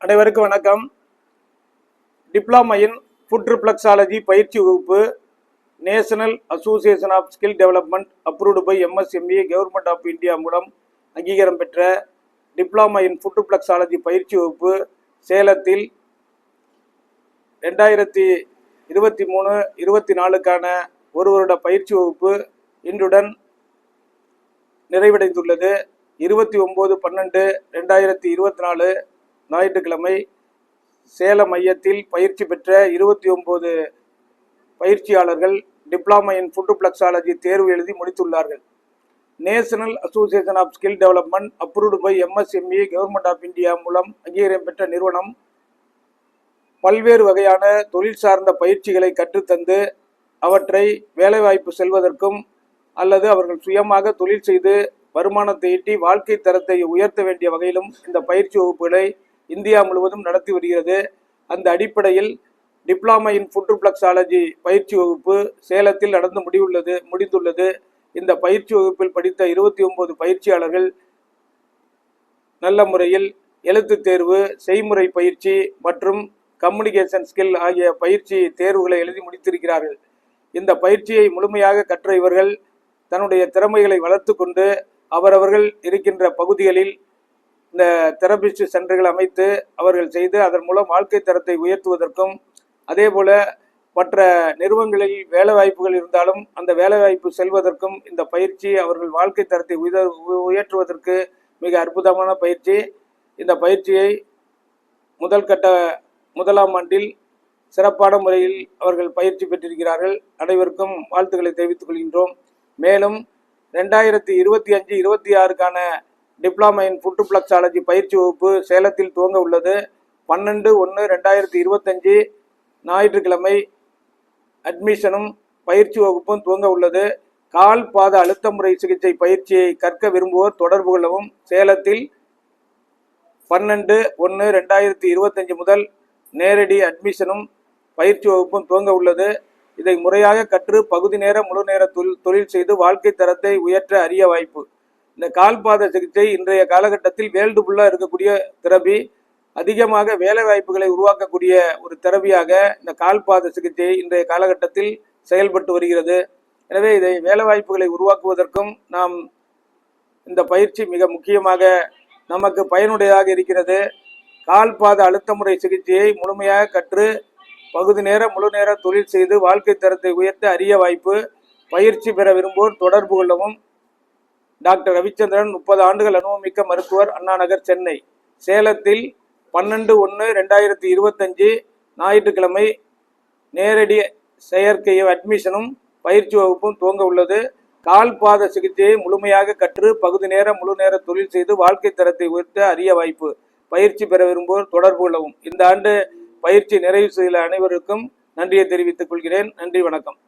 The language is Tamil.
அனைவருக்கும் வணக்கம். டிப்ளமா இன் ஃபுட் ரிப்ளக்ஸாலஜி பயிற்சி வகுப்பு national association of skill development approved by MSME government of India மூலம் அங்கீகாரம் பெற்ற டிப்ளமா இன் ஃபுட் ரிப்ளக்ஸாலஜி பயிற்சி வகுப்பு சேலத்தில் ரெண்டாயிரத்தி இருபத்தி மூணு இருபத்தி நாலுக்கான ஒரு வருட பயிற்சி வகுப்பு இன்றுடன் நிறைவடைந்துள்ளது. இருபத்தி ஒம்பது பன்னெண்டு ரெண்டாயிரத்தி இருபத்தி நாலு ஞாயிற்றுக்கிழமை சேலம் மையத்தில் பயிற்சி பெற்ற இருபத்தி ஒம்பது பயிற்சியாளர்கள் டிப்ளமா இன் ஃபுட் பிளக்ஸாலஜி தேர்வு எழுதி முடித்துள்ளார்கள். National association of skill development approved by MSME government of India மூலம் அங்கீகாரம் பெற்ற நிறுவனம் பல்வேறு வகையான தொழில் சார்ந்த பயிற்சிகளை கற்றுத்தந்து அவற்றை வேலைவாய்ப்பு செல்வதற்கும் அல்லது அவர்கள் சுயமாக தொழில் செய்து வருமானத்தை ஈட்டி வாழ்க்கை தரத்தை உயர்த்த வேண்டிய வகையிலும் இந்த பயிற்சி வகுப்புகளை இந்தியா முழுவதும் நடத்தி வருகிறது. அந்த அடிப்படையில் டிப்ளமா இன் ஃபுட் பிளக்ஸாலஜி பயிற்சி வகுப்பு சேலத்தில் நடந்து முடிவுள்ளது முடிந்துள்ளது. இந்த பயிற்சி வகுப்பில் படித்த இருபத்தி ஒன்பது பயிற்சியாளர்கள் நல்ல முறையில் எழுத்து தேர்வு செய்முறை பயிற்சி மற்றும் கம்யூனிகேஷன் ஸ்கில் ஆகிய பயிற்சி தேர்வுகளை எழுதி முடித்திருக்கிறார்கள். இந்த பயிற்சியை முழுமையாக கற்ற இவர்கள் தன்னுடைய திறமைகளை வளர்த்து கொண்டு அவரவர்கள் இருக்கின்ற பகுதிகளில் இந்த தெரபிஸ்ட் சென்டர்கள் அமைத்து அவர்கள் செய்து அதன் மூலம் வாழ்க்கை தரத்தை உயர்த்துவதற்கும் அதே போல மற்ற நிறுவனங்களில் வேலை வாய்ப்புகள் இருந்தாலும் அந்த வேலை வாய்ப்பு செல்வதற்கும் இந்த பயிற்சி அவர்கள் வாழ்க்கை தரத்தை உயர் உயர்த்துவதற்கு மிக அற்புதமான பயிற்சி. இந்த பயிற்சியை முதல் கட்ட முதலாம் ஆண்டில் சிறப்பான முறையில் அவர்கள் பயிற்சி பெற்றிருக்கிறார்கள். அனைவருக்கும் வாழ்த்துக்களை தெரிவித்துக் கொள்கின்றோம். மேலும் ரெண்டாயிரத்தி இருபத்தி அஞ்சு இருபத்தி ஆறுக்கான டிப்ளமா இன் ஃபுட் பிளக்ஸாலஜி பயிற்சி வகுப்பு சேலத்தில் துவங்க உள்ளது. பன்னெண்டு ஒன்று ரெண்டாயிரத்தி இருபத்தஞ்சி ஞாயிற்றுக்கிழமை அட்மிஷனும் பயிற்சி வகுப்பும் துவங்க உள்ளது. கால் பாத அழுத்த முறை சிகிச்சை பயிற்சியை கற்க விரும்புவோர் தொடர்பு கொள்ளவும். சேலத்தில் பன்னெண்டு ஒன்று ரெண்டாயிரத்தி இருபத்தஞ்சு முதல் நேரடி அட்மிஷனும் பயிற்சி வகுப்பும் துவங்க உள்ளது. இதை முறையாக கற்று பகுதி நேர முழு நேர தொழில் தொழில் செய்து வாழ்க்கை தரத்தை உயர்த்த அரிய வாய்ப்பு. இந்த கால்பாத சிகிச்சை இன்றைய காலகட்டத்தில் வேர்ல்டு ஃபுல்லாக இருக்கக்கூடிய திறவி அதிகமாக வேலை வாய்ப்புகளை உருவாக்கக்கூடிய ஒரு திறவியாக இந்த கால்பாத சிகிச்சை இன்றைய காலகட்டத்தில் செயல்பட்டு வருகிறது. எனவே இதை வேலை வாய்ப்புகளை உருவாக்குவதற்கும் நாம் இந்த பயிற்சி மிக முக்கியமாக நமக்கு பயனுடையதாக இருக்கிறது. கால்பாத அழுத்த முறை சிகிச்சையை முழுமையாக கற்று பகுதி நேர முழு நேர தொழில் செய்து வாழ்க்கை தரத்தை உயர்த்த அரிய வாய்ப்பு பயிற்சி பெற விரும்புவோர் தொடர்பு கொள்ளவும் டாக்டர் ரவிச்சந்திரன் முப்பது ஆண்டுகள் அனுபவமிக்க மருத்துவர் அண்ணாநகர் சென்னை. சேலத்தில் பன்னெண்டு ஒன்று ரெண்டாயிரத்தி இருபத்தஞ்சு ஞாயிற்றுக்கிழமை நேரடி செயற்கை அட்மிஷனும் பயிற்சி வகுப்பும் துவங்க உள்ளது. கால் பாத சிகிச்சையை முழுமையாக கற்று பகுதி நேர முழு நேர தொழில் செய்து வாழ்க்கை தரத்தை உயர்த்த அரிய வாய்ப்பு. பயிற்சி பெற விரும்புவோர் தொடர்பு கொள்ளவும். இந்த ஆண்டு பயிற்சி நிறைவு செய்த அனைவருக்கும் நன்றியை தெரிவித்துக் கொள்கிறேன். நன்றி வணக்கம்.